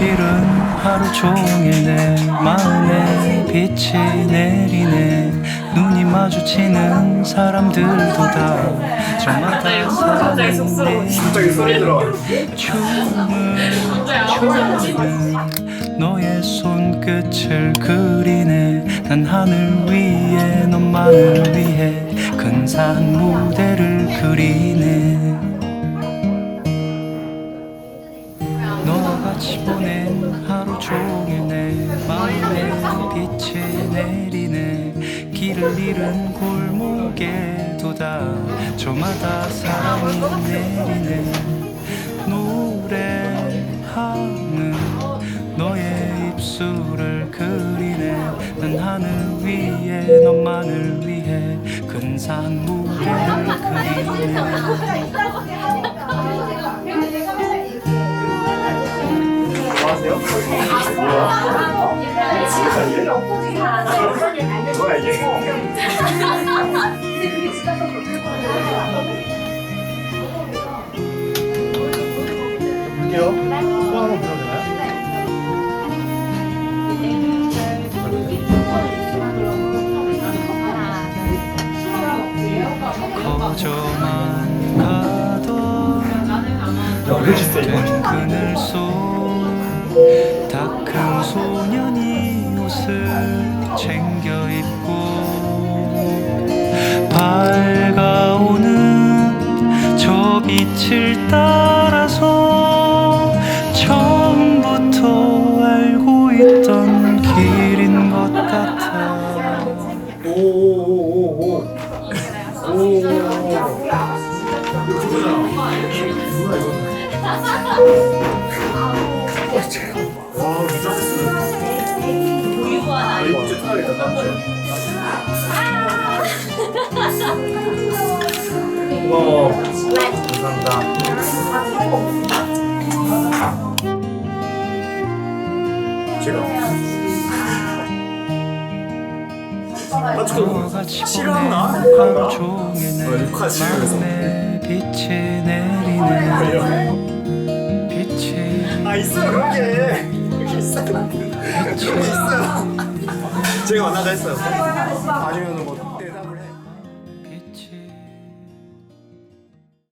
길은 하루 종일 내 마음에 빛이 내리네. 눈이 마주치는 사람들도 다 저마다 사랑이 갑자기 소리 들어. 춤을 추는 너의 손끝을 그리네. 난 하늘 위에 너만을 위해 근사한 무대를 그리네 보낸 하루 종일 내 마음에 빛이 내리네. 길을 잃은 골목에도 다 저마다 사랑이 내리네. 노래하는 너의 입술을 그리네. 난 하늘 위에 너만을 위해 근사한 무대를 그리네 뭐야 이게? 볼게요. 소감 한번 들어주나요? 거저만 왜 이거? 된 그늘 속 다큰 소년이 옷을 챙겨 입고 밝아오는 저 빛을 따라서 처음부터 알고 있던 길인 것 같아 오오오오오. 오. 와 미쳤어. 아 이거 진짜 타야겠다. 고마워. 감사합니다. 제가. 아, 같이 싫어하나? 내 어, 육화 싫어해서. 빛이 내리네 빛이 아 있어요 그런 게. 있어요 그런 게 있어요 제가 만나자 했어요. 아니면 뭐